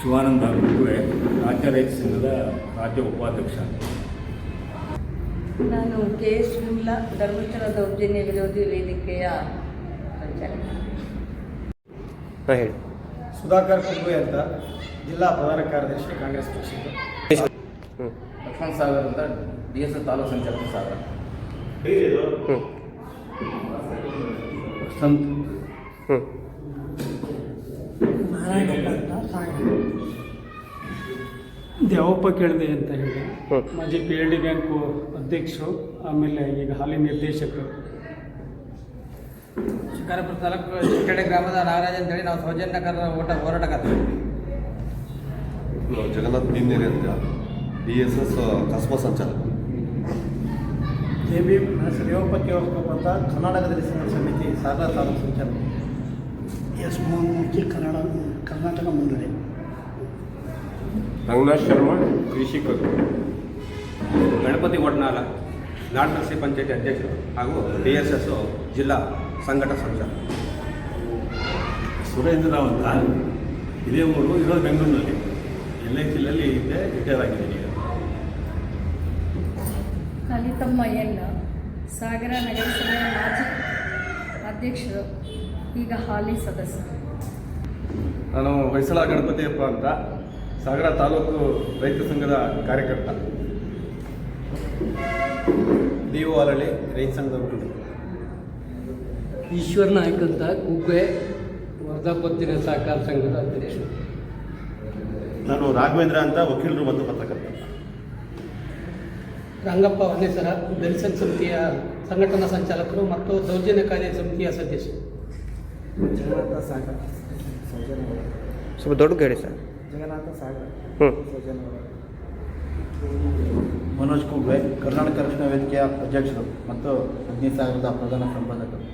ಶಿವಾನಂದ ಗುರುವೆ ರಾಜ್ಯ ರೈತ ಸಂಘದ ರಾಜ್ಯ ಉಪಾಧ್ಯಕ್ಷ. ನಾನು ಕೆ ಎಸ್ ಮುಲ್ಲಾ ಧರ್ಮಸ್ಥಳ ದೌರ್ಜನ್ಯ ವಿರೋಧಿ ವೇದಿಕೆಯ ಹೇಳಿ. ಸುಧಾಕರ್ ಕುಗ್ವೆ ಅಂತ ಜಿಲ್ಲಾ ಪ್ರಧಾನ ಕಾರ್ಯದರ್ಶಿ ಕಾಂಗ್ರೆಸ್ ಪಕ್ಷದ. ಹ್ಞೂ ಲಕ್ಷ್ಮಣ ಸಾಗರ್ ಅಂತ ಡಿ ಎಸ್ ಎಸ್ ತಾಲೂಕು ಸಂಚಾಲಕ ಸಾಗರ್. ಹ್ಞೂ ದ್ಯಾವಪ್ಪ ಕೇಳಿದೆ ಅಂತ ಹೇಳಿ. ಮಾಜಿ ಪಿ ಎಲ್ ಡಿ ಬ್ಯಾಂಕು ಅಧ್ಯಕ್ಷರು ಆಮೇಲೆ ಈಗ ಹಾಲಿ ನಿರ್ದೇಶಕರು. ಶಿಕಾರಪುರ ತಾಲೂಕು ಚಿಕ್ಕಡೆ ಗ್ರಾಮದ ನಾಗರಾಜ್ ಅಂತೇಳಿ ನಾವು ಸೌಜನ್ಯಕರ ಓಟ ಹೋರಾಟಗಾರರು. ಜಗನ್ನಾಥ್ ಬೀಮ್ನೇರಿ ಅಂತ. ಬಿ ಎಸ್ ಎಸ್ ಕಸ್ಬಾ ಸಂಚಾಲಕ ಜೆ ಬಿ ರೇವಪತಿ ಅವಸ್ಕೋಪ ಅಂತ ಕರ್ನಾಟಕದಲ್ಲಿ ಸಮಿತಿ ಸಾಗರ ತಾಲೂಕು ಸಂಚಾಲಕ ಎಸ್ ಮೋಹನ್ ಮೂರ್ತಿ ಕನ್ನಡ ಕರ್ನಾಟಕ ಮುನ್ನಡೆ ರಂಗನಾಥ್ ಶರ್ಮಾ ಕೃಷಿಕರು. ಗಣಪತಿ ಒಡ್ನಾಲ ನಾಡನರ್ಸಿ ಪಂಚಾಯತಿ ಅಧ್ಯಕ್ಷರು ಹಾಗೂ ಡಿ ಎಸ್ ಎಸ್ ಜಿಲ್ಲಾ ಸಂಘಟ ಸಂಚಾಲಕ ಸುರೇಂದ್ರ ರಾವ್ ಅಂತ ಇದೇ ಊರು ಇರೋದು ಬೆಂಗಳೂರಿನಲ್ಲಿ ಎಲ್ ಐ ಸಿಲಲ್ಲಿ ಇದ್ದೆ ರಿಟೈರ್ ಆಗಿದ್ದೀನಿ ಕಲಿತಮ್ಮ ಎನ್ ಸಾಗರ ನಗರಸಭೆಯ ಮಾಜಿ ಅಧ್ಯಕ್ಷರು ಈಗ ಹಾಲಿ ಸದಸ್ಯರು. ನಾನು ಹೊಯ್ಸಳ ಗಣಪತಿಯಪ್ಪ ಅಂತ ಸಾಗರ ತಾಲೂಕು ರೈತ ಸಂಘದ ಕಾರ್ಯಕರ್ತ. ನೀವು ಅರಳಿ ರೈತ ಸಂಘದ ಈಶ್ವರನ ಈಶ್ವರ್ ನಾಯ್ಕ್ ಅಂತ ಕುಗ್ವೆ ವರ್ಧಾಪತ್ತಿನ ಸಹಕಾರ ಸಂಘದ ಅಧ್ಯಕ್ಷ ನಾನು ರಾಘವೇಂದ್ರ ಅಂತ ವಕೀಲರು ಮತ್ತು ಪತ್ರಕರ್ತ ರಂಗಪ್ಪ ಹೊನ್ನೇಸರ ಬೆಲ್ಸನ್ ಸಮಿತಿಯ ಸಂಘಟನಾ ಸಂಚಾಲಕರು ಮತ್ತು ದೌರ್ಜನ್ಯ ಕಾರ್ಯ ಸಮಿತಿಯ ಸದಸ್ಯರು. ಜಗನ್ನಾಥ ಸಾಗರ. ಸೌಜನ್ಯ ಸ್ವಲ್ಪ ದೊಡ್ಡ ಗಾಡಿ ಸರ್. ಜಗನ್ನಾಥ ಸಾಗರ. ಹ್ಞೂ ಮನೋಜ್ ಕುಂಬ್ಳೆ ಕರ್ನಾಟಕ ರಕ್ಷಣಾ ವೇದಿಕೆಯ ಅಧ್ಯಕ್ಷರು ಮತ್ತು ಅಗ್ನಿ ಸಾಗರದ ಪ್ರಧಾನ ಸಂಪಾದಕರು.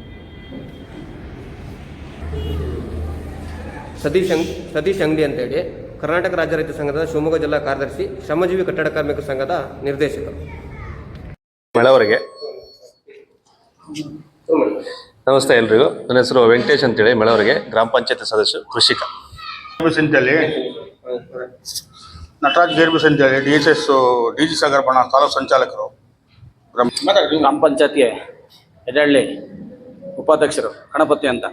ಸತೀಶ್ ಅಂಗ್ ಸತೀಶ್ ಅಂಗಡಿ ಅಂತೇಳಿ ಕರ್ನಾಟಕ ರಾಜ್ಯ ರೈತ ಸಂಘದ ಶಿವಮೊಗ್ಗ ಜಿಲ್ಲಾ ಕಾರ್ಯದರ್ಶಿ ಶ್ರಮಜೀವಿ ಕಟ್ಟಡ ಕಾರ್ಮಿಕ ಸಂಘದ ನಿರ್ದೇಶಕರು. ಮೆಳವರೆಗೆ. ನಮಸ್ತೆ ಎಲ್ರಿಗೂ. ನನ್ನ ಹೆಸರು ವೆಂಕಟೇಶ್ ಅಂತೇಳಿ ಮೇಳವರಿಗೆ ಗ್ರಾಮ ಪಂಚಾಯತಿ ಸದಸ್ಯರು ಕೃಷಿಕ. ಗೇರ್ಬಿಸ್ ಅಂತೇಳಿ. ನಟರಾಜ್ ಗೇರ್ಬಿಸ್ ಅಂತೇಳಿ D S S D G Sagar ಬಣ ತಾಲೂಕು ಸಂಚಾಲಕರು. ಗ್ರಾಮ ಪಂಚಾಯತಿ ಎದಳ್ಳಿ ಉಪಾಧ್ಯಕ್ಷರು ಗಣಪತಿ ಅಂತ.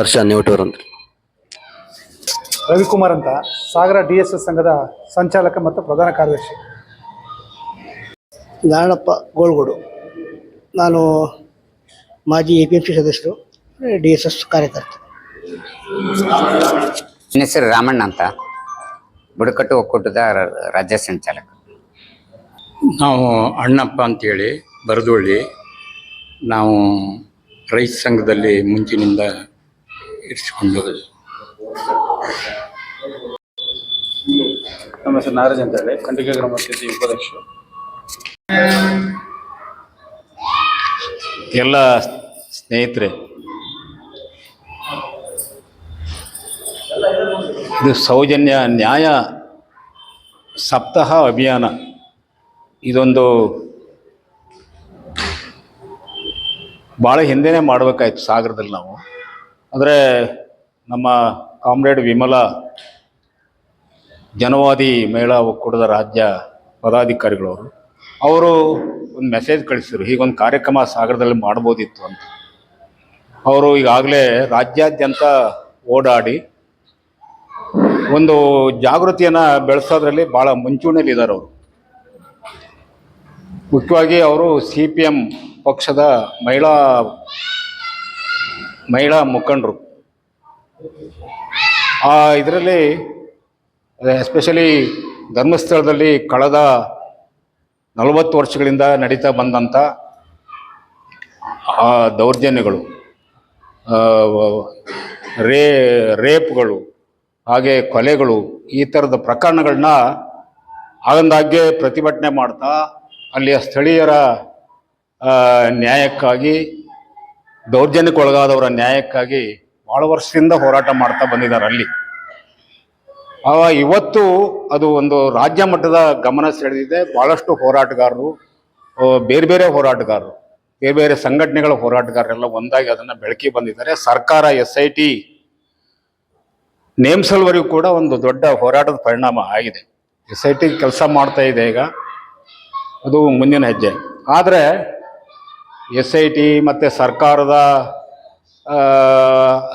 ದರ್ಶನ್ ನ್ಯೂಟೂರ್ ಅಂತ. ರವಿಕುಮಾರ್ ಅಂತ ಸಾಗರ ಡಿ ಎಸ್ ಎಸ್ ಸಂಘದ ಸಂಚಾಲಕ ಮತ್ತು ಪ್ರಧಾನ ಕಾರ್ಯದರ್ಶಿ. ನಾರಾಯಣಪ್ಪ ಗೋಳ್ಗೋಡು. ನಾನು ಮಾಜಿ ಎ ಪಿ ಎಂ ಸಿ ಸದಸ್ಯರು ಡಿ ಎಸ್ ಎಸ್ ಕಾರ್ಯಕರ್ತ ನನ್ನ ಹೆಸರು ರಾಮಣ್ಣ ಅಂತ? ಬುಡಕಟ್ಟು ಒಕ್ಕೂಟದ ರ- ರಾಜ್ಯ ಸಂಚಾಲಕ. ನಾವು ಅಣ್ಣಪ್ಪ ಅಂತೇಳಿ ಬರದೊಳ್ಳಿ. ನಾವು ರೈತ ಸಂಘದಲ್ಲಿ ಮುಂಚಿನಿಂದ ಇರಿಸಿಕೊಂಡು ನಮ್ಮ ಹೆಸರು ನಾರಾಜ್ ಅಂತ ಹೇಳಿ ಖಂಡಿಕ ಗ್ರಾಮ ಪಂಚಾಯತಿ ಉಪಾಧ್ಯಕ್ಷರು. ಎಲ್ಲ ಸ್ನೇಹಿತರೆ, ಇದು ಸೌಜನ್ಯ ನ್ಯಾಯ ಸಪ್ತಾಹ ಅಭಿಯಾನ. ಇದೊಂದು ಭಾಳ ಹಿಂದೆನೇ ಮಾಡಬೇಕಾಯ್ತು ಸಾಗರದಲ್ಲಿ ನಾವು. ಅಂದರೆ ನಮ್ಮ ಕಾಮ್ರೇಡ್ ವಿಮಲ ಜನವಾದಿ ಮಹಿಳಾ ಒಕ್ಕೂಟದ ರಾಜ್ಯ ಪದಾಧಿಕಾರಿಗಳವರು ಅವರು ಒಂದು ಮೆಸೇಜ್ ಕಳಿಸಿದ್ರು. ಹೀಗೊಂದು ಕಾರ್ಯಕ್ರಮ ಸಾಗರದಲ್ಲಿ ಮಾಡ್ಬೋದಿತ್ತು ಅಂತ. ಅವರು ಈಗಾಗಲೇ ರಾಜ್ಯಾದ್ಯಂತ ಓಡಾಡಿ ಒಂದು ಜಾಗೃತಿಯನ್ನು ಬೆಳೆಸೋದ್ರಲ್ಲಿ ಭಾಳ ಮುಂಚೂಣಿಯಲ್ಲಿದ್ದಾರೆ ಅವರು. ಮುಖ್ಯವಾಗಿ ಅವರು ಸಿ ಪಿ ಎಂ ಪಕ್ಷದ ಮಹಿಳಾ ಮಹಿಳಾ ಮುಖಂಡರು. ಆ ಇದರಲ್ಲಿ ಎಸ್ಪೆಷಲಿ ಧರ್ಮಸ್ಥಳದಲ್ಲಿ ಕಳೆದ ನಲವತ್ತು ವರ್ಷಗಳಿಂದ ನಡೀತಾ ಬಂದಂಥ ಆ ದೌರ್ಜನ್ಯಗಳು ರೇ, ರೇಪ್ಗಳು, ಹಾಗೆ ಕೊಲೆಗಳು, ಈ ಥರದ ಪ್ರಕರಣಗಳನ್ನ ಆಗಂದಾಗೆ ಪ್ರತಿಭಟನೆ ಮಾಡ್ತಾ ಅಲ್ಲಿಯ ಸ್ಥಳೀಯರ ನ್ಯಾಯಕ್ಕಾಗಿ, ದೌರ್ಜನ್ಯಕ್ಕೊಳಗಾದವರ ನ್ಯಾಯಕ್ಕಾಗಿ ಭಾಳ ವರ್ಷದಿಂದ ಹೋರಾಟ ಮಾಡ್ತಾ ಬಂದಿದ್ದಾರೆ ಅಲ್ಲಿ. ಇವತ್ತು ಅದು ಒಂದು ರಾಜ್ಯ ಮಟ್ಟದ ಗಮನ ಸೆಳೆದಿದೆ. ಭಾಳಷ್ಟು ಹೋರಾಟಗಾರರು ಬೇರೆ ಬೇರೆ ಹೋರಾಟಗಾರರು, ಬೇರೆ ಬೇರೆ ಸಂಘಟನೆಗಳ ಹೋರಾಟಗಾರರೆಲ್ಲ ಒಂದಾಗಿ ಅದನ್ನು ಬೆಳಕಿ ಬಂದಿದ್ದಾರೆ. ಸರ್ಕಾರ, ಎಸ್ ಐ ಟಿ ನೇಮ್ಸಲ್ವರೆಗೂ ಕೂಡ ಒಂದು ದೊಡ್ಡ ಹೋರಾಟದ ಪರಿಣಾಮ ಆಗಿದೆ. ಎಸ್ ಐ ಟಿ ಕೆಲಸ ಮಾಡ್ತಾ ಇದೆ ಈಗ. ಅದು ಮುಂದಿನ ಹೆಜ್ಜೆ. ಆದರೆ ಎಸ್ ಐ ಟಿ ಮತ್ತು ಸರ್ಕಾರದ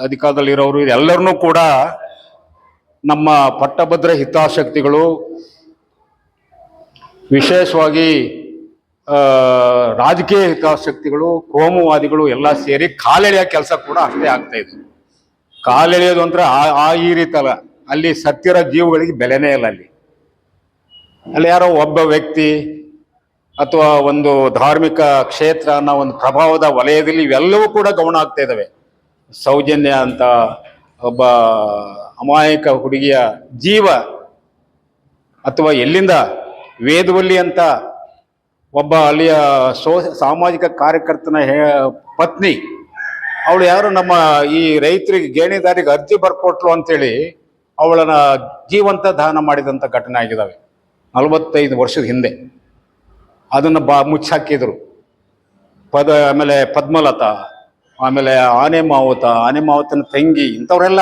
ಅಧಿಕಾರದಲ್ಲಿರೋರು ಎಲ್ಲರನ್ನೂ ಕೂಡ ನಮ್ಮ ಪಟ್ಟಭದ್ರ ಹಿತಾಸಕ್ತಿಗಳು ವಿಶೇಷವಾಗಿ ರಾಜಕೀಯ ಹಿತಾಸಕ್ತಿಗಳು, ಕೋಮುವಾದಿಗಳು ಎಲ್ಲ ಸೇರಿ ಕಾಲೆಳೆಯೋ ಕೆಲಸ ಕೂಡ ಅಷ್ಟೇ ಆಗ್ತಾ ಇದೆ. ಕಾಲೆಳೆಯೋದು ಅಂದ್ರೆ ಆ ಈ ರೀತಿ ಅಲ್ಲ ಅಲ್ಲಿ ಸತ್ಯರ ಜೀವಗಳಿಗೆ ಬೆಲೆನೇ ಇಲ್ಲ ಅಲ್ಲಿ. ಅಲ್ಲಿ ಯಾರೋ ಒಬ್ಬ ವ್ಯಕ್ತಿ ಅಥವಾ ಒಂದು ಧಾರ್ಮಿಕ ಕ್ಷೇತ್ರ ಅನ್ನೋ ಒಂದು ಪ್ರಭಾವದ ವಲಯದಲ್ಲಿ ಇವೆಲ್ಲವೂ ಕೂಡ ಗಮನ ಆಗ್ತಾ ಇದ್ದಾವೆ. ಸೌಜನ್ಯ ಅಂತ, ಒಬ್ಬ ಅಮಾಯಕ ಹುಡುಗಿಯ ಜೀವ ಅಥವಾ ಎಲ್ಲಿಂದ ವೇದವಲ್ಲಿ ಅಂತ ಒಬ್ಬ ಅಲ್ಲಿಯ ಸೋ, ಸಾಮಾಜಿಕ ಕಾರ್ಯಕರ್ತನ ಪತ್ನಿ, ಅವಳು ಯಾರು ನಮ್ಮ ಈ ರೈತರಿಗೆ ಗೇಣಿದಾರಿಗೆ ಅರ್ಜಿ ಬರ್ಕೊಟ್ಲು ಅಂತೇಳಿ ಅವಳನ್ನ ಜೀವಂತ ದಾನ ಮಾಡಿದಂಥ ಘಟನೆ ಆಗಿದ್ದಾವೆ ನಲವತ್ತೈದು ವರ್ಷದ ಹಿಂದೆ. ಅದನ್ನು ಬಾ, ಮುಚ್ಚಾಕಿದ್ರು. ಪದ, ಆಮೇಲೆ ಪದ್ಮಲತಾ, ಆಮೇಲೆ ಆನೆ ಮಾವುತ ಆನೆ ಮಾವುತನ ತಂಗಿ ಇಂಥವರೆಲ್ಲ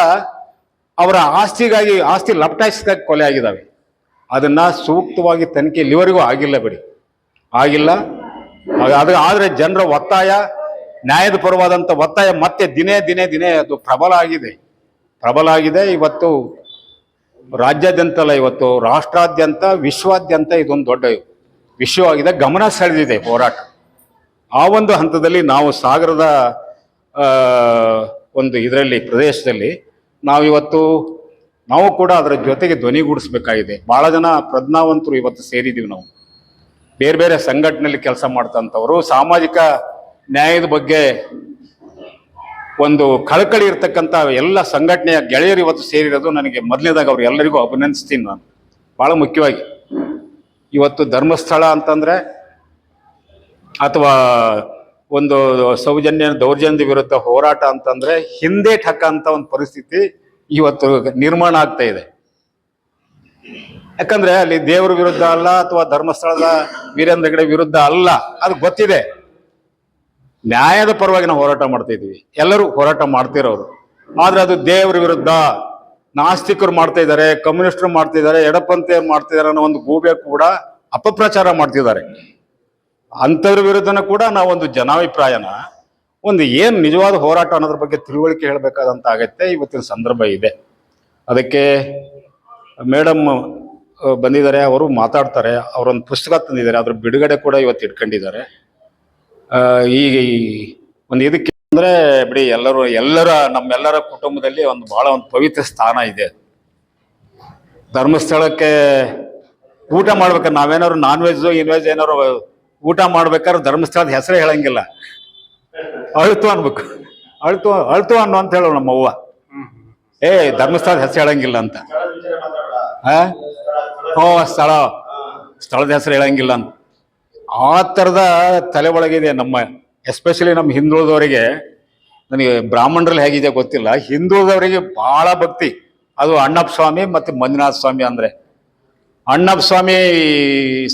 ಅವರ ಆಸ್ತಿಗಾಗಿ, ಆಸ್ತಿ ಲಪ್ಟಾಯಿಸ್ಗಾಗಿ ಕೊಲೆ ಆಗಿದ್ದಾವೆ. ಅದನ್ನ ಸೂಕ್ತವಾಗಿ ತನಿಖೆ ಇಲ್ಲಿವರೆಗೂ ಆಗಿಲ್ಲ ಬಿಡಿ. ಆಗಿಲ್ಲ. ಅದು ಆದರೆ ಜನರ ಒತ್ತಾಯ, ನ್ಯಾಯದ ಪರವಾದಂಥ ಒತ್ತಾಯ ಮತ್ತೆ ದಿನೇ ದಿನೇ ದಿನೇ ಅದು ಪ್ರಬಲ ಆಗಿದೆ. ಪ್ರಬಲ ಆಗಿದೆ. ಇವತ್ತು ರಾಜ್ಯಾದ್ಯಂತ ಅಲ್ಲ ಇವತ್ತು ರಾಷ್ಟ್ರಾದ್ಯಂತ, ವಿಶ್ವಾದ್ಯಂತ ಇದೊಂದು ದೊಡ್ಡ ವಿಷಯವಾಗಿದೆ ಗಮನ ಸೆಳೆದಿದೆ ಹೋರಾಟ. ಆ ಒಂದು ಹಂತದಲ್ಲಿ ನಾವು ಸಾಗರದ ಒಂದು ಇದರಲ್ಲಿ, ಪ್ರದೇಶದಲ್ಲಿ ನಾವಿವತ್ತು ನಾವು ಕೂಡ ಅದರ ಜೊತೆಗೆ ಧ್ವನಿಗೂಡಿಸ್ಬೇಕಾಗಿದೆ. ಬಹಳ ಜನ ಪ್ರಜ್ಞಾವಂತರು ಇವತ್ತು ಸೇರಿದ್ದೀವಿ ನಾವು. ಬೇರೆ ಬೇರೆ ಸಂಘಟನೆಯಲ್ಲಿ ಕೆಲಸ ಮಾಡ್ತಂಥವ್ರು, ಸಾಮಾಜಿಕ ನ್ಯಾಯದ ಬಗ್ಗೆ ಒಂದು ಕಳಕಳಿ ಇರ್ತಕ್ಕಂಥ ಎಲ್ಲ ಸಂಘಟನೆಯ ಗೆಳೆಯರು ಇವತ್ತು ಸೇರಿರೋದು ನನಗೆ ಮೊದಲನೇದಾಗ ಅವ್ರು ಎಲ್ಲರಿಗೂ ಅಭಿನಂದಿಸ್ತೀನಿ ನಾನು. ಬಹಳ ಮುಖ್ಯವಾಗಿ. ಇವತ್ತು ಧರ್ಮಸ್ಥಳ ಅಂತಂದರೆ ಅಥವಾ ಒಂದು ಸೌಜನ್ಯ ದೌರ್ಜನ್ಯದ ವಿರುದ್ಧ ಹೋರಾಟ ಅಂತಂದ್ರೆ ಹಿಂದೆ ಅಂತ ಒಂದು ಪರಿಸ್ಥಿತಿ ಇವತ್ತು ನಿರ್ಮಾಣ ಆಗ್ತಾ ಇದೆ. ಯಾಕಂದ್ರೆ ಅಲ್ಲಿ ದೇವರ ವಿರುದ್ಧ ಅಲ್ಲ ಅಥವಾ ಧರ್ಮಸ್ಥಳದ ವೀರೇಂದ್ರ ಹೆಗಡೆ ವಿರುದ್ಧ ಅಲ್ಲ, ಅದು ಗೊತ್ತಿದೆ. ನ್ಯಾಯದ ಪರವಾಗಿ ನಾವು ಹೋರಾಟ ಮಾಡ್ತಾ ಇದ್ವಿ ಎಲ್ಲರೂ ಹೋರಾಟ ಮಾಡ್ತಿರೋರು. ಆದ್ರೆ ಅದು ದೇವರ ವಿರುದ್ಧ ನಾಸ್ತಿಕರು ಮಾಡ್ತಾ ಇದ್ದಾರೆ, ಕಮ್ಯುನಿಸ್ಟರು ಮಾಡ್ತಿದ್ದಾರೆ ಮಾಡ್ತಿದ್ದಾರೆ ಮಾಡ್ತಾ ಇದ್ದಾರೆ ಅನ್ನೋ ಒಂದು ಗೂಬೆ ಕೂಡ ಅಪಪ್ರಚಾರ ಮಾಡ್ತಿದ್ದಾರೆ. ಅಂಥವ್ರ ವಿರುದ್ಧನೂ ಕೂಡ ನಾವೊಂದು ಜನಾಭಿಪ್ರಾಯನ, ಒಂದು ಏನು ನಿಜವಾದ ಹೋರಾಟ ಅನ್ನೋದ್ರ ಬಗ್ಗೆ ತಿಳುವಳಿಕೆ ಹೇಳಬೇಕಾದಂತ ಆಗತ್ತೆ ಇವತ್ತಿನ ಸಂದರ್ಭ ಇದೆ. ಅದಕ್ಕೆ ಮೇಡಮ್ ಬಂದಿದ್ದಾರೆ, ಅವರು ಮಾತಾಡ್ತಾರೆ, ಅವರೊಂದು ಪುಸ್ತಕ ತಂದಿದ್ದಾರೆ, ಅದ್ರ ಬಿಡುಗಡೆ ಕೂಡ ಇವತ್ತು ಇಟ್ಕೊಂಡಿದ್ದಾರೆ. ಈಗ ಈ ಒಂದು ಇದಕ್ಕೆ ಅಂದ್ರೆ ಬಿಡಿ, ಎಲ್ಲರೂ, ಎಲ್ಲರ, ನಮ್ಮೆಲ್ಲರ ಕುಟುಂಬದಲ್ಲಿ ಒಂದು ಬಹಳ ಒಂದು ಪವಿತ್ರ ಸ್ಥಾನ ಇದೆ. ಧರ್ಮಸ್ಥಳಕ್ಕೆ ಊಟ ಮಾಡ್ಬೇಕಾದ್ರೆ ನಾವೇನಾದ್ರು ನಾನ್ ವೆಜ್ ಇನ್ ವೆಜ್ ಏನಾದ್ರು ಊಟ ಮಾಡ್ಬೇಕಾದ್ರೆ ಧರ್ಮಸ್ಥಳದ ಹೆಸರೇ ಹೇಳಂಗಿಲ್ಲ. ಅಳ್ತು ಅನ್ಬೇಕು. ಅಳ್ತು ಅಳ್ತು ಅನ್ನೋ ಅಂತ ಹೇಳೋ ನಮ್ಮ ಅವ್ವ. ಏ, ಧರ್ಮಸ್ಥಳದ ಹೆಸರು ಹೇಳಂಗಿಲ್ಲ ಅಂತ. ಹೋ? ಸ್ಥಳ. ಸ್ಥಳದ ಹೆಸರು ಹೇಳಂಗಿಲ್ಲ ಅಂತ. ಆ ಥರದ ತಲೆ ಒಳಗಿದೆ ನಮ್ಮ ಎಸ್ಪೆಷಲಿ ನಮ್ಮ ಹಿಂದುಳಿದವರಿಗೆ. ನನಗೆ ಬ್ರಾಹ್ಮಣರಲ್ಲಿ ಹೇಗಿದೆ ಗೊತ್ತಿಲ್ಲ. ಹಿಂದುಳಿದವರಿಗೆ ಬಹಳ ಭಕ್ತಿ. ಅದು ಅಣ್ಣಪ್ಪ ಸ್ವಾಮಿ ಮತ್ತು ಮಂಜುನಾಥ ಸ್ವಾಮಿ ಅಂದ್ರೆ. ಅಣ್ಣಪ್ಪ ಸ್ವಾಮಿ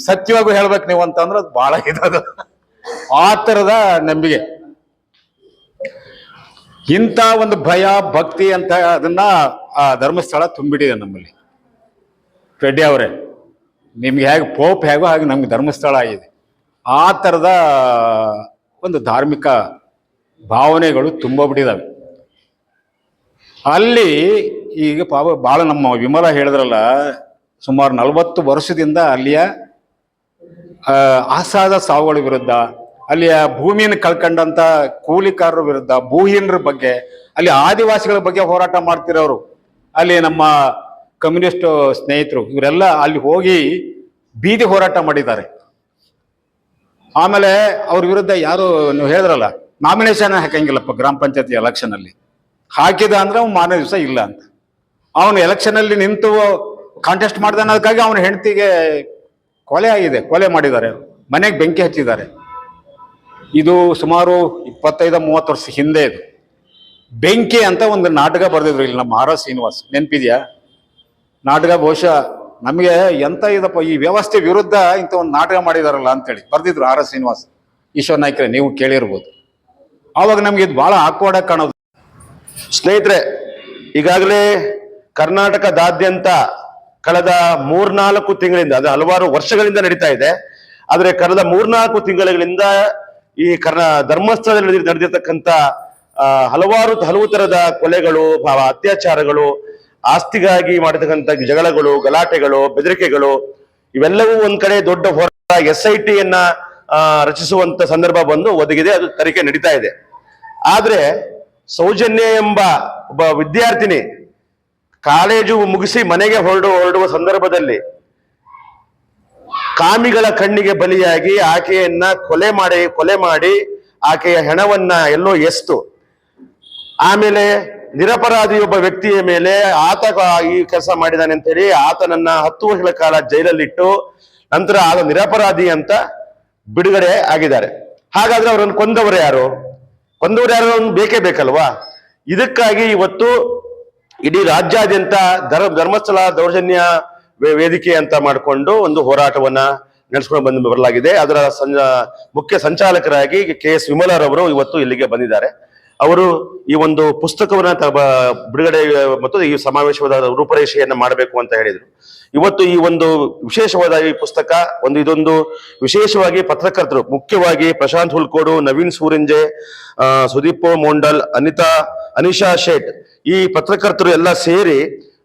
ಸತ್ಯವಾಗೂ ಹೇಳ್ಬೇಕು ನೀವು ಅಂತಂದ್ರೆ ಅದು ಬಹಳ ಇದದು. ಆ ಥರದ ನಂಬಿಕೆ. ಇಂಥ ಒಂದು ಭಯ, ಭಕ್ತಿ ಅಂತ ಅದನ್ನ ಆ ಧರ್ಮಸ್ಥಳ ತುಂಬಿಟ್ಟಿದೆ ನಮ್ಮಲ್ಲಿ. ರೆಡ್ಡಿ ಅವರೇ, ನಿಮ್ಗೆ ಹೇಗೆ ಪೋಪ್ ಹೇಗೋ ಹಾಗೆ ನಮ್ಗೆ ಧರ್ಮಸ್ಥಳ ಆಗಿದೆ. ಆ ಥರದ ಒಂದು ಧಾರ್ಮಿಕ ಭಾವನೆಗಳು ತುಂಬಿಬಿಟ್ಟಿದ್ದಾವೆ ಅಲ್ಲಿ ಈಗ ಪಾಪ ಭಾಳ ನಮ್ಮ ವಿಮಲ ಹೇಳಿದ್ರಲ್ಲ ಸುಮಾರು ನಲವತ್ತು ವರ್ಷದಿಂದ ಅಲ್ಲಿಯ ಅಸಾದ ಸಾವುಗಳ ವಿರುದ್ಧ, ಅಲ್ಲಿಯ ಭೂಮಿಯನ್ನು ಕಳ್ಕೊಂಡಂತ ಕೂಲಿಕಾರರ ವಿರುದ್ಧ, ಭೂಹೀನರ ಬಗ್ಗೆ, ಅಲ್ಲಿ ಆದಿವಾಸಿಗಳ ಬಗ್ಗೆ ಹೋರಾಟ ಮಾಡ್ತಿರೋರು, ಅಲ್ಲಿ ನಮ್ಮ ಕಮ್ಯುನಿಸ್ಟ್ ಸ್ನೇಹಿತರು, ಇವರೆಲ್ಲ ಅಲ್ಲಿ ಹೋಗಿ ಬೀದಿ ಹೋರಾಟ ಮಾಡಿದ್ದಾರೆ. ಆಮೇಲೆ ಅವ್ರ ವಿರುದ್ಧ ಯಾರು ನೀವು ಹೇಳಿದ್ರಲ್ಲ, ನಾಮಿನೇಷನ್ ಹಾಕಂಗಿಲ್ಲಪ್ಪ ಗ್ರಾಮ ಪಂಚಾಯತಿ ಎಲೆಕ್ಷನ್ ಅಲ್ಲಿ. ಹಾಕಿದ ಅಂದ್ರೆ ಅವ್ನು ಮಾರನೇ ದಿವಸ ಇಲ್ಲ ಅಂತ. ಅವನು ಎಲೆಕ್ಷನ್ ಅಲ್ಲಿ ನಿಂತು ಕಾಂಟೆಸ್ಟ್ ಮಾಡಿದೆ ಅನ್ನೋದಕ್ಕಾಗಿ ಅವನ ಹೆಂಡತಿಗೆ ಕೊಲೆ ಆಗಿದೆ, ಕೊಲೆ ಮಾಡಿದ್ದಾರೆ. ಮನೆಗೆ ಬೆಂಕಿ ಹಚ್ಚಿದ್ದಾರೆ. ಇದು ಸುಮಾರು ಇಪ್ಪತ್ತೈದು, ಮೂವತ್ತು ವರ್ಷ ಹಿಂದೆ ಇದು. ಬೆಂಕಿ ಅಂತ ಒಂದು ನಾಟಕ ಬರೆದಿದ್ರು ಇಲ್ಲಿ ನಮ್ಮ ಆರ್ ಶ್ರೀನಿವಾಸ್. ನೆನಪಿದೆಯಾ? ನಾಟಕ ಬಹುಶಃ ನಮಗೆ ಎಂತ ಇದಪ್ಪ, ಈ ವ್ಯವಸ್ಥೆ ವಿರುದ್ಧ ಇಂಥ ಒಂದು ನಾಟಕ ಮಾಡಿದಾರಲ್ಲ ಅಂತೇಳಿ ಬರ್ದಿದ್ರು ಆರ್ ಎಸ್ ಶ್ರೀನಿವಾಸ್. ಈಶ್ವರ್ ನಾಯ್ಕರೆ, ನೀವು ಕೇಳಿರ್ಬೋದು. ಆವಾಗ ನಮ್ಗೆ ಇದು ಬಹಳ ಆಕ್ವರ್ಡ್ ಆಗಿ ಕಾಣೋದು. ಸ್ನೇಹಿತರೆ, ಈಗಾಗಲೇ ಕರ್ನಾಟಕದಾದ್ಯಂತ ಕಳೆದ ಮೂರ್ನಾಲ್ಕು ತಿಂಗಳಿಂದ, ಅದು ಹಲವಾರು ವರ್ಷಗಳಿಂದ ನಡೀತಾ ಇದೆ. ಆದರೆ ಕಳೆದ ಮೂರ್ನಾಲ್ಕು ತಿಂಗಳಿಂದ ಈ ಕರ್ನ ಧರ್ಮಸ್ಥಳದಲ್ಲಿ ನಡೆದಿ- ನಡೆದಿರ್ತಕ್ಕಂಥ ಹಲವಾರು ಹಲವು ತರದ ಕೊಲೆಗಳು ಅತ್ಯಾಚಾರಗಳು, ಆಸ್ತಿಗಾಗಿ ಮಾಡತಕ್ಕಂಥ ಜಗಳಗಳು, ಗಲಾಟೆಗಳು, ಬೆದರಿಕೆಗಳು, ಇವೆಲ್ಲವೂ ಒಂದ್ ಕಡೆ ದೊಡ್ಡ ಹೋರಾಟ ಎಸ್ ಐ ಟಿಯನ್ನ ರಚಿಸುವಂತ ಸಂದರ್ಭ ಬಂದು ಒದಗಿದೆ, ಅದು ತನಿಖೆ ನಡೀತಾ ಇದೆ. ಆದ್ರೆ ಸೌಜನ್ಯ ಎಂಬ ಒಬ್ಬ ವಿದ್ಯಾರ್ಥಿನಿ ಕಾಲೇಜು ಮುಗಿಸಿ ಮನೆಗೆ ಹೊರಡು ಹೊರಡುವ ಸಂದರ್ಭದಲ್ಲಿ ಕಾಮಿಗಳ ಕಣ್ಣಿಗೆ ಬಲಿಯಾಗಿ ಆಕೆಯನ್ನ ಕೊಲೆ ಮಾಡಿ ಕೊಲೆ ಮಾಡಿ ಆಕೆಯ ಹೆಣವನ್ನ ಎಲ್ಲೋ ಎಸ್ತು. ಆಮೇಲೆ ನಿರಪರಾಧಿ ಒಬ್ಬ ವ್ಯಕ್ತಿಯ ಮೇಲೆ ಆತ ಈ ಕೆಲಸ ಮಾಡಿದಾನೆ ಅಂತ ಹೇಳಿ ಆತನನ್ನ ಹತ್ತು ವರ್ಷಗಳ ಕಾಲ ಜೈಲಲ್ಲಿಟ್ಟು ನಂತರ ಆತ ನಿರಪರಾಧಿ ಅಂತ ಬಿಡುಗಡೆ ಆಗಿದ್ದಾರೆ. ಹಾಗಾದ್ರೆ ಅವರನ್ನು ಕೊಂದವರು ಯಾರು? ಕೊಂದವರು ಯಾರು? ಬೇಕೇ ಬೇಕಲ್ವಾ? ಇದಕ್ಕಾಗಿ ಇವತ್ತು ಇಡೀ ರಾಜ್ಯಾದ್ಯಂತ ಧರ್ಮ ಧರ್ಮಸ್ಥಳ ದೌರ್ಜನ್ಯ ವೇದಿಕೆ ಅಂತ ಮಾಡಿಕೊಂಡು ಒಂದು ಹೋರಾಟವನ್ನ ನಡೆಸ್ಕೊಂಡು ಬಂದು ಬರಲಾಗಿದೆ. ಅದರ ಮುಖ್ಯ ಸಂಚಾಲಕರಾಗಿ ಕೆ ಎಸ್ ವಿಮಲಾರವರು ಇವತ್ತು ಇಲ್ಲಿಗೆ ಬಂದಿದ್ದಾರೆ. ಅವರು ಈ ಒಂದು ಪುಸ್ತಕವನ್ನ ಬಿಡುಗಡೆ ಮತ್ತು ಈ ಸಮಾವೇಶವಾದ ರೂಪರೇಷೆಯನ್ನು ಮಾಡಬೇಕು ಅಂತ ಹೇಳಿದರು. ಇವತ್ತು ಈ ಒಂದು ವಿಶೇಷವಾದ ಈ ಪುಸ್ತಕ ಒಂದು ಇದೊಂದು ವಿಶೇಷವಾಗಿ ಪತ್ರಕರ್ತರು ಮುಖ್ಯವಾಗಿ ಪ್ರಶಾಂತ್ ಹುಲ್ಕೋಡು, ನವೀನ್ ಸೂರಿಂಜೆ ಸುದೀಪ್ ಮೋಂಡಲ್, ಅನಿತಾ ಅನಿಶಾ ಶೇಟ್, ಈ ಪತ್ರಕರ್ತರು ಎಲ್ಲ ಸೇರಿ,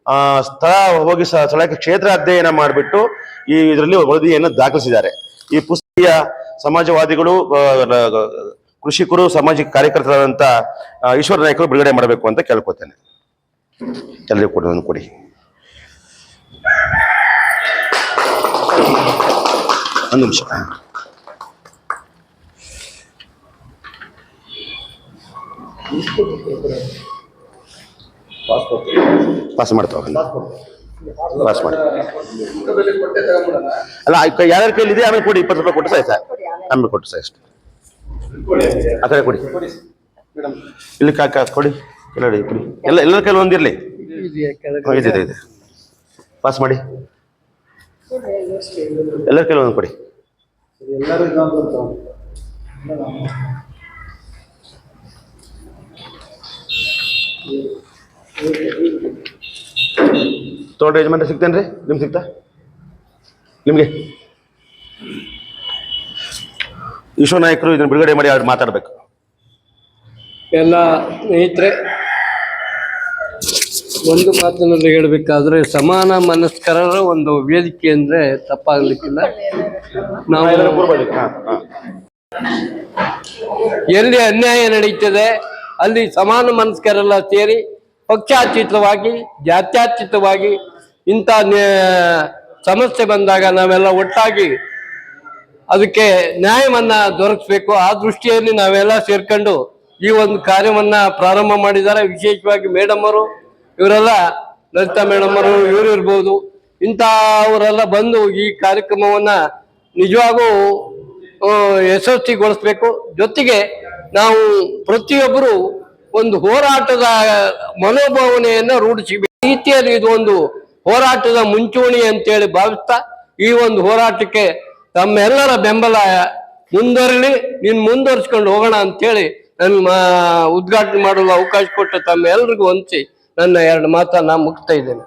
ಆ, ಸ್ಥಳ ಹೋಗಿ ಸ್ಥಳಕ್ಕೆ ಕ್ಷೇತ್ರ ಅಧ್ಯಯನ ಮಾಡಿಬಿಟ್ಟು ಈ ಇದರಲ್ಲಿ ವರದಿಯನ್ನು ದಾಖಲಿಸಿದ್ದಾರೆ. ಈ ಪುಸ್ತಕೀಯ ಸಮಾಜವಾದಿಗಳು ಕೃಷಿಕರು, ಸಾಮಾಜಿಕ ಕಾರ್ಯಕರ್ತರಾದಂತ ಈಶ್ವರ ನಾಯಕರು ಬಿಡುಗಡೆ ಮಾಡಬೇಕು ಅಂತ ಕೇಳ್ಕೊತೇನೆ. ಎಲ್ಲರಿಗೂ ಕೊಡಿ ಒಂದು ಕೊಡಿ. ಒಂದು ನಿಮಿಷ. ಪಾಸ್ ಮಾಡ್ತಾವೆ ಪಾಸ್ ಮಾಡಿ. ಅಲ್ಲ ಯಾರ್ಯಾರ ಕೈಲಿದೆ ಆಮೇಲೆ ಕೊಡಿ ಇಪ್ಪತ್ತು ರೂಪಾಯಿ ಕೊಟ್ಟು ಸಾಯ್ತಾ? ಆಮೇಲೆ. ಕೊಟ್ಟು ಸಾಯ್ ಅಷ್ಟು. ಆ ಕಡೆ ಕೊಡಿ. ಇಲ್ಲಿ ಕಾಕ ಕೊಡಿ. ಕೆಳಗಡೆ ಕೊಡಿ. ಎಲ್ಲ ಎಲ್ಲರ ಕೈಲಿ ಒಂದಿರಲಿ ಇದೆ ಇದೆ, ಇದೆ. ಪಾಸ್ ಮಾಡಿ. ಎಲ್ಲರ ಕೈಲಿ ಒಂದು ಕೊಡಿ. ತೋಟ ಯಜಮಾನ್ರೆ ಸಿಗ್ತೇನ್ರಿ? ನಿಮ್ಗೆ ಸಿಗ್ತಾ? ನಿಮಗೆ? ಈಶ್ವರ ನಾಯಕರು ಇದನ್ನು ಬಿಡುಗಡೆ ಮಾಡಿ ಅವ್ರು ಮಾತಾಡಬೇಕು. ಎಲ್ಲ ಸ್ನೇಹಿತರೆ ಒಂದು ಮಾತಿನಲ್ಲಿ ಹೇಳಬೇಕಾದ್ರೆ ಸಮಾನ ಮನಸ್ಕರರ ಒಂದು ವೇದಿಕೆ ಅಂದ್ರೆ ತಪ್ಪಾಗಲಿಕ್ಕಿಲ್ಲ. ನಾವು. ಎಲ್ಲಿ ಅನ್ಯಾಯ ನಡೀತದೆ. ಅಲ್ಲಿ ಸಮಾನ ಮನಸ್ಕರೆಲ್ಲ ಸೇರಿ ಪಕ್ಷಾತೀತವಾಗಿ, ಜಾತ್ಯಾತೀತವಾಗಿ ಇಂಥ ಸಮಸ್ಯೆ ಬಂದಾಗ ನಾವೆಲ್ಲ ಒಟ್ಟಾಗಿ ಅದಕ್ಕೆ ನ್ಯಾಯವನ್ನ ದೊರಕಿಸ್ಬೇಕು. ಆ ದೃಷ್ಟಿಯಲ್ಲಿ ನಾವೆಲ್ಲ ಸೇರ್ಕೊಂಡು ಈ ಒಂದು ಕಾರ್ಯವನ್ನ ಪ್ರಾರಂಭ ಮಾಡಿದ್ದಾರೆ. ವಿಶೇಷವಾಗಿ ಮೇಡಮ್ ಅವರು, ಇವರೆಲ್ಲ ಲಲಿತಾ ಮೇಡಮ್ ಅವರು, ಇವರು ಇರ್ಬೋದು. ಇಂಥವರೆಲ್ಲ ಬಂದು ಈ ಕಾರ್ಯಕ್ರಮವನ್ನ ನಿಜವಾಗೂ ಯಶಸ್ವಿಗೊಳಿಸ್ಬೇಕು. ಜೊತೆಗೆ ನಾವು ಪ್ರತಿಯೊಬ್ಬರು ಒಂದು ಹೋರಾಟದ ಮನೋಭಾವನೆಯನ್ನ ರೂಢಿಸಬೇಕು. ರೀತಿಯಲ್ಲಿ ಇದು ಒಂದು ಹೋರಾಟದ ಮುಂಚೂಣಿ ಅಂತೇಳಿ ಭಾವಿಸ್ತಾ ಈ ಒಂದು ಹೋರಾಟಕ್ಕೆ ತಮ್ಮೆಲ್ಲರ ಬೆಂಬಲ ಮುಂದುವರಲಿ, ನೀನು ಮುಂದುವರಿಸ್ಕೊಂಡು ಹೋಗೋಣ ಅಂತೇಳಿ ನನ್ನ ಉದ್ಘಾಟನೆ ಮಾಡಲು ಅವಕಾಶ ಕೊಟ್ಟು ತಮ್ಮೆಲ್ಲರಿಗೂ ಹೊಂದಿಸಿ ನನ್ನ ಎರಡು ಮಾತನ್ನ ಮುಗಿಸ್ತಾ ಇದ್ದೇನೆ.